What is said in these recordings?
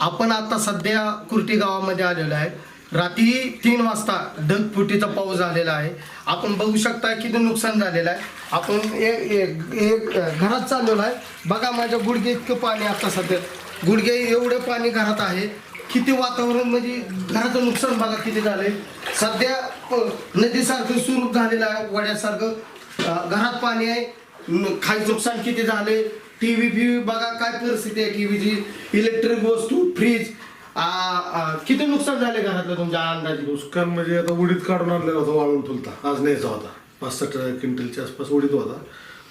आपण आता सध्या कुर्टी गावामध्ये आलेलो आहे. रात्री तीन वाजता ढगफुटीचा पाऊस झालेला आहे. आपण बघू शकता किती नुकसान झालेलं आहे. आपण ए- ए- एक घरात चाललेलो आहे. बघा माझ्या गुडघे इतकं पाणी आता सध्या. गुडघे एवढं पाणी घरात आहे. किती वातावरण म्हणजे घराचं नुकसान बघा किती झालंय. सध्या प- नदीसारखं स्वरूप झालेलं आहे. वड्यासारखं घरात पाणी आहे. खाली खायचं नुकसान किती झाले टीव्ही फी बघा काय परिस्थिती आहे टीव्हीची? इलेक्ट्रिक वस्तू फ्रीज. किती नुकसान झाले घरातलं तुमच्या अंदाजे? नुकसान म्हणजे आता उडीद काढून आणलेला होता वाळून ठुलता आज न्यायचा होता. पाच साठ क्विंटलच्या आसपास उडीद होता.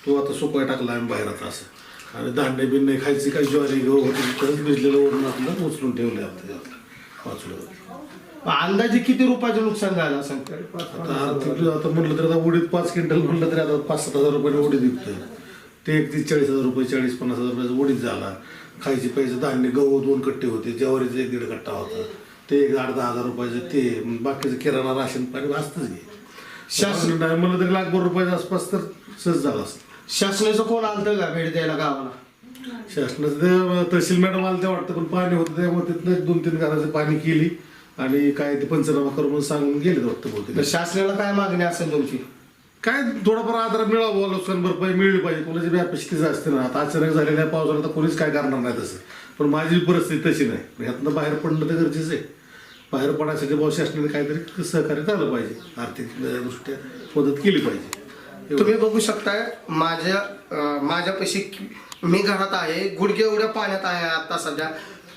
तो आता सुकाय टाकला आम्ही बाहेर आता असं. आणि धान्य बिन्य खायची काही ज्वारी गहू होती तरच भिजलेलं वरून आपलं उचलून ठेवले आता वाचलं अंदाजे किती रुपयाचं नुकसान झालं असं? आता आर्थिक आता म्हणलं तर आता उडीद पाच क्विंटल म्हणलं तरी आता पाच सात हजार रुपयाने उडीद विकतोय. ते एक तीस चाळीस हजार रुपये चाळीस पन्नास हजार रुपयाचा उडीद झाला. खायचे पैसे धान्य गहू दोन कट्टे होते. ज्वारीचा एक दीड कट्टा होता. ते एक आठ दहा हजार रुपयाचं ते बाकीचं किराणा राशन पाणी वाचतच घे शासन नाही म्हणलं तरी लाखभर रुपयाच्या आसपास तर सहज झालं असतं. शासनाचं कोण आलं का भेट द्यायला गावाला? शासनाचं ते तहसील मॅडम आलं ते वाटतं पण पाणी होतं त्यामुळे तिथनं दोन तीन घराचं पाणी केली आणि काय ते पंचनामा करून म्हणून सांगून गेले वाटतं बहुतेक. तर शासनाला काय मागणी असेल तुमची? काय थोडाफार आधार मिळावा नुकसान भरपाई मिळली पाहिजे. कोणाची बी अपेक्षा असते ना. आता अचानक झालेल्या पावसाला तर कोणीच काय करणार नाही तसं. पण माझी परिस्थिती तशी नाही. ह्यातनं बाहेर पडणं तर गरजेचं आहे. बाहेर पडण्यासाठी भाऊ शासनाने काहीतरी सहकार्य झालं पाहिजे. आर्थिक दृष्ट्या मदत केली पाहिजे. तुम्ही बघू शकताय माझ्या माझ्यापाशी मी घरात आहे गुडघे एवढ्या पाण्यात आहे आता सध्या.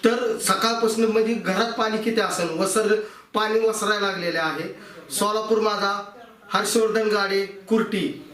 तर सकाळपासून म्हणजे घरात पाणी किती असेल? वसर पाणी वसरायला लागलेले आहे. सोलापूर माझा हर्षवर्धन गाडे कुर्टी.